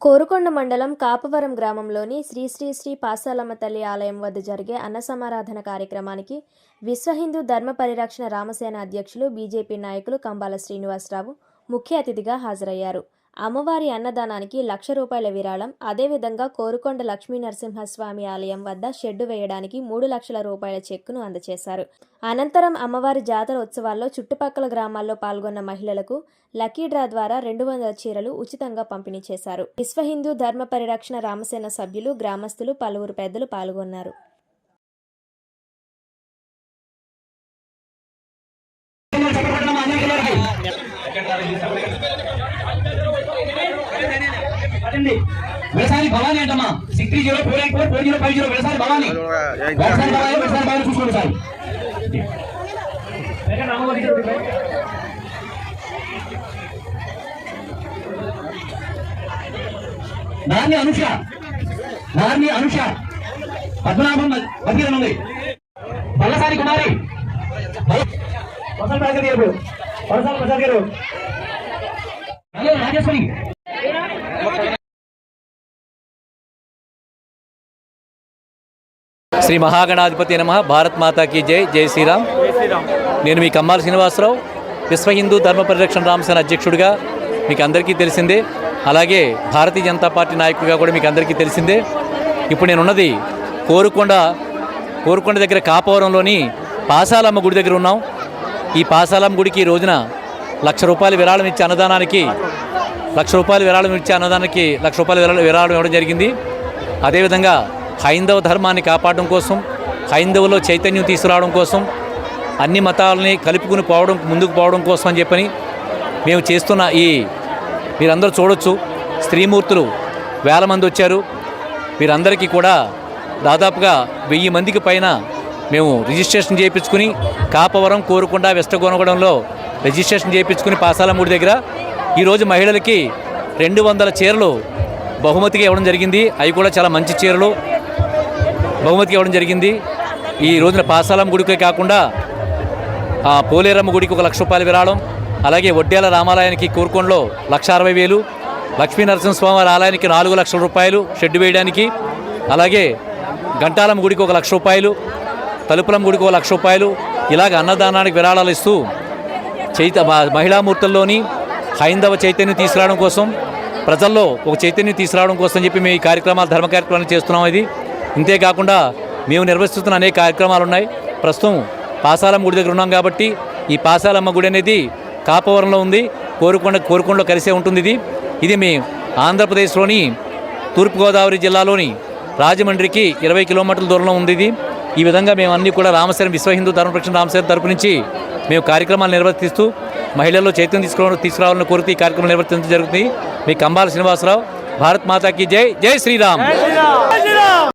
కోరుకొండ మండలం కాపవరం గ్రామంలోని శ్రీ శ్రీ శ్రీ పాసాలమ్మ తల్లి ఆలయం వద్ద జరిగే అన్న సమారాధన కార్యక్రమానికి విశ్వ హిందూ ధర్మ పరిరక్షణ రామసేన అధ్యక్షులు బీజేపీ నాయకులు కంబాల శ్రీనివాసరావు ముఖ్య అతిథిగా హాజరయ్యారు. అమ్మవారి అన్నదానానికి లక్ష రూపాయల విరాళం. అదేవిధంగా కోరుకొండ లక్ష్మీ నరసింహస్వామి ఆలయం వద్ద షెడ్డు వేయడానికి మూడు లక్షల రూపాయల చెక్కును అందజేశారు అనంతరం అమ్మవారి జాతర ఉత్సవాల్లో చుట్టుపక్కల గ్రామాల్లో పాల్గొన్న మహిళలకు లక్కీ డ్రా ద్వారా రెండు వందల చీరలు ఉచితంగా పంపిణీ చేశారు. విశ్వ హిందూ ధర్మ పరిరక్షణ రామసేన సభ్యులు గ్రామస్తులు పలువురు పెద్దలు పాల్గొన్నారు. వ్యవసాయ Bhavani అంటమ్మా. Six three zero four eight four four zero five zero వ్యవసాయ భవానీ. వ్యవసాయ భవానీ వ్యవసాయ భవానీ చూసుకోండి సార్ నార్ని అనుష. నార్ని అనుష. పద్మనాభం మధ్యలో ఉంది. వల్లసారి కుమారి. వసంత రాజు గారు. వరసాల ప్రసాద్ గారు. రాజేశ్వరి. శ్రీ మహాగణాధిపతి నమ. భారత్ మాతాకి జై. జై శ్రీరామ్. నేను మీ కమ్మాల శ్రీనివాసరావు విశ్వ హిందూ ధర్మ పరిరక్షణ రామసేన అధ్యక్షుడిగా మీకు అందరికీ తెలిసిందే. అలాగే భారతీయ జనతా పార్టీ నాయకుడిగా కూడా మీకు అందరికీ తెలిసిందే. ఇప్పుడు నేనున్నది కోరుకొండ కోరుకొండ దగ్గర కాపవరంలోని పాసాలమ్మ గుడి దగ్గర ఉన్నాం. ఈ పాసాలమ్మ గుడికి ఈ రోజున లక్ష రూపాయలు విరాళం ఇచ్చే అన్నదానానికి లక్ష రూపాయల విరాళం ఇచ్చే అన్నదానానికి లక్ష రూపాయల విరాళం ఇవ్వడం జరిగింది. అదేవిధంగా హైందవ ధర్మాన్ని కాపాడడం కోసం హైందవులో చైతన్యం తీసుకురావడం కోసం అన్ని మతాలని కలుపుకుని పోవడం ముందుకు పోవడం కోసం అని చెప్పని మేము చేస్తున్న ఈ మీరందరూ చూడొచ్చు. స్త్రీమూర్తులు వేల మంది వచ్చారు. వీరందరికీ కూడా దాదాపుగా వెయ్యి మందికి పైన మేము రిజిస్ట్రేషన్ చేయించుకుని కాపవరం కోరుకుండా వెస్టగోనగూడెంలో రిజిస్ట్రేషన్ చేయించుకుని పాసాలమూడి దగ్గర ఈరోజు మహిళలకి రెండు వందల చీరలు బహుమతిగా ఇవ్వడం జరిగింది. అవి కూడా చాలా మంచి చీరలు. బహుమతికి ఇవ్వడం జరిగింది. ఈ రోజున పాసాలం గుడికే కాకుండా ఆ పోలేరమ్మ గుడికి ఒక లక్ష రూపాయలు విరాళం అలాగే వడ్డేల రామాలయానికి కోరుకొండలో లక్ష అరవై వేలు లక్ష్మీ నరసింహస్వామి ఆలయానికి నాలుగు లక్షల రూపాయలు షెడ్ వేయడానికి అలాగే గంటాలం గుడికి ఒక లక్ష రూపాయలు తలుపులం గుడికి ఒక లక్ష రూపాయలు ఇలాగ అన్నదానానికి విరాళాలు ఇస్తూ చైత మహిళామూర్తుల్లోని హైందవ చైతన్యం తీసుకురావడం కోసం ప్రజల్లో ఒక చైతన్యం తీసుకురావడం కోసం చెప్పి మేము ఈ కార్యక్రమాలు ధర్మ కార్యక్రమాలు చేస్తున్నాం ఇది. ఇంతేకాకుండా మేము నిర్వహిస్తున్న అనేక కార్యక్రమాలు ఉన్నాయి. ప్రస్తుతం పాసాలమ్మ గుడి దగ్గర ఉన్నాం కాబట్టి ఈ పాసాలమ్మ గుడి అనేది కాపవరంలో ఉంది. కోరుకొండ కోరుకొండలో కలిసే ఉంటుంది ఇది. ఇది మీ ఆంధ్రప్రదేశ్లోని తూర్పుగోదావరి జిల్లాలోని రాజమండ్రికి ఇరవై కిలోమీటర్ల దూరంలో ఉంది ఇది. ఈ విధంగా మేము అన్నీ కూడా రామశరం విశ్వ హిందూ ధర్మ రక్షణ రామసేన తరపు నుంచి మేము కార్యక్రమాలు నిర్వర్తిస్తూ మహిళల్లో చైతన్యం తీసుకురావడం తీసుకురావాలని కోరుతూ ఈ కార్యక్రమం నిర్వర్తించడం జరుగుతుంది. మీ కంబాల శ్రీనివాసరావు భారత్ మాతాకి జై జై శ్రీరామ్.